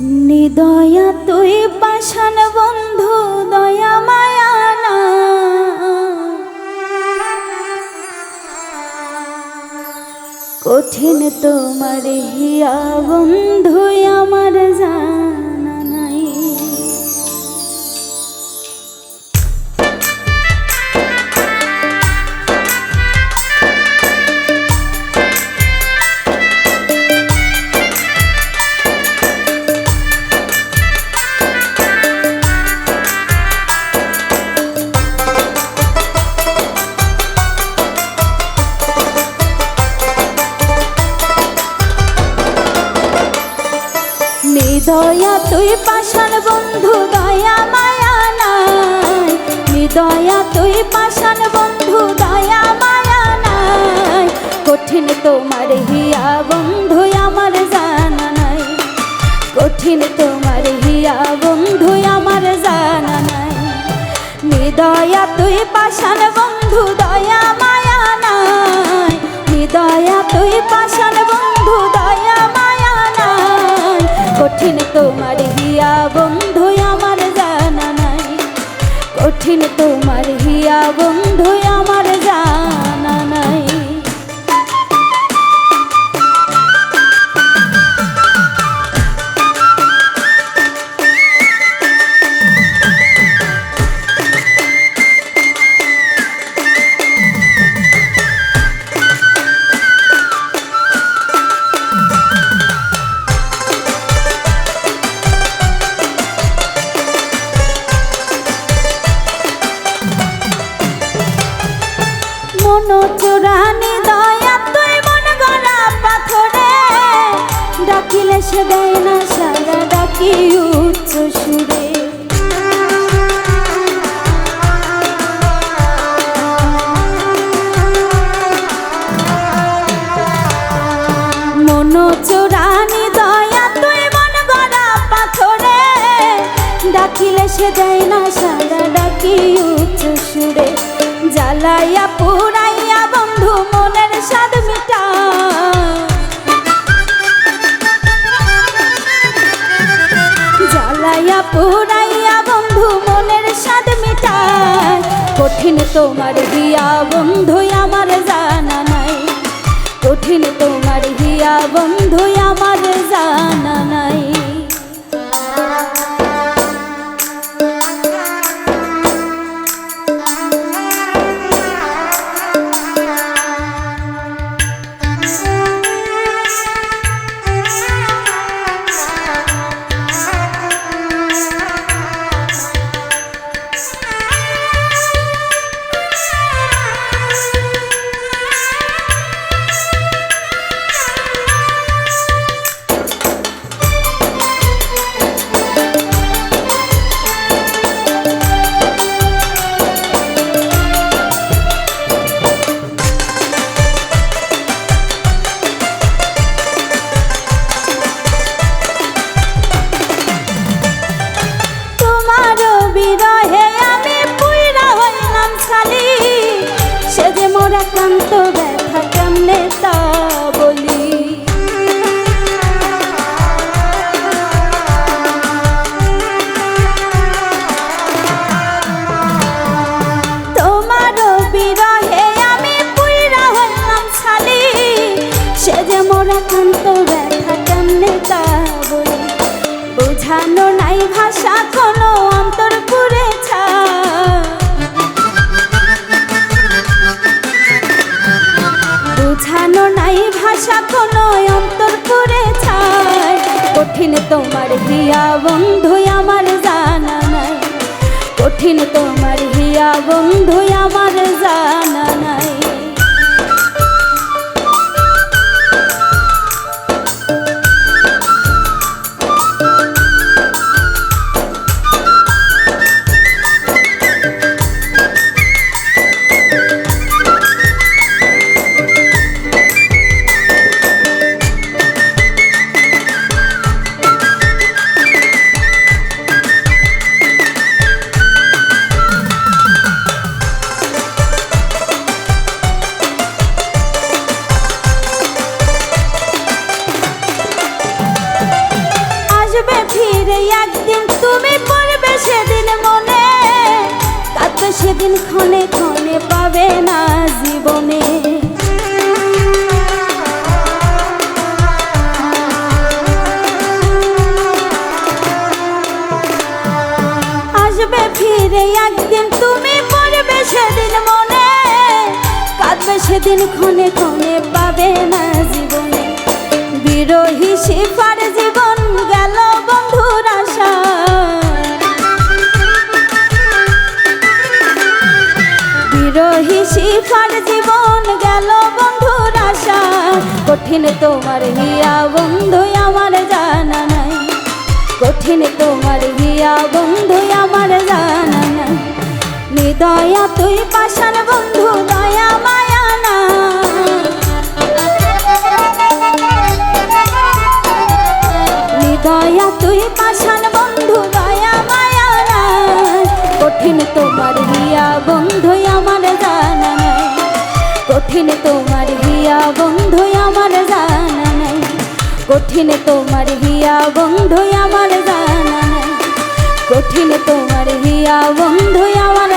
নিদয়া তুই পাশান বন্ধু দয়া মায়ানা কঠিন তোমার হিয়া বন্ধু আমার জানা। নিদয়া তুই পাশান বন্ধু, দয়া মায়া নাই। কঠিন তোমার হিয়া বন্ধু, আমার জানা নাই। কঠিন তোমার হিয়া বন্ধু, আমার জানা নাই। নিদয়া তুই পাশান বন্ধু না সারা ডাকি উচ্চ সুরে। মন দয়া তুই গলা পাথরে, ডাকিলে সে দেয় না সারা ডাকি উচ্চ সুরে। জ্বালাইয়া পুরাইয়া কঠিন তোমার হিয়া বন্ধু আমার জানা নাই। কঠিন তোমার হিয়া বন্ধু আমার কোনো অন্তর পুরে ছা নাই ভাষা অন্তর পুরে ছায় কঠিন তোমার হিয়া বন্ধু আমার জানা নাই। কঠিন তোমার হিয়া বন্ধু আমার জানা সেদিন ক্ষণে ক্ষণে পাবে না জীবনে। আসবে ফিরে একদিন, তুমি পড়বে সেদিন মনে। কাঁদবে সেদিন ক্ষণে ক্ষণে পাবে না জীবনে। বিরোহী শিফার জীবন গেল বন্ধুর শিফার জীবন গেল বন্ধুর আশা। কঠিন তোমার হিয়া বন্ধু আমার জানা নাই। কঠিন তোমার হিয়া বন্ধু আমার জানা নাই। নিদয়া তুই পাশান বন্ধু, দয়া মায়া না। নিদয়া তুই পাশান বন্ধু, দয়া মায়া না। কঠিন তোমার হিয়া কঠিন তোমার হিয়া বন্ধু আমার জানা নাই। কঠিন তোমার হিয়া বন্ধু আমার জানা নাই। কঠিন তোমার হিয়া বন্ধু আমার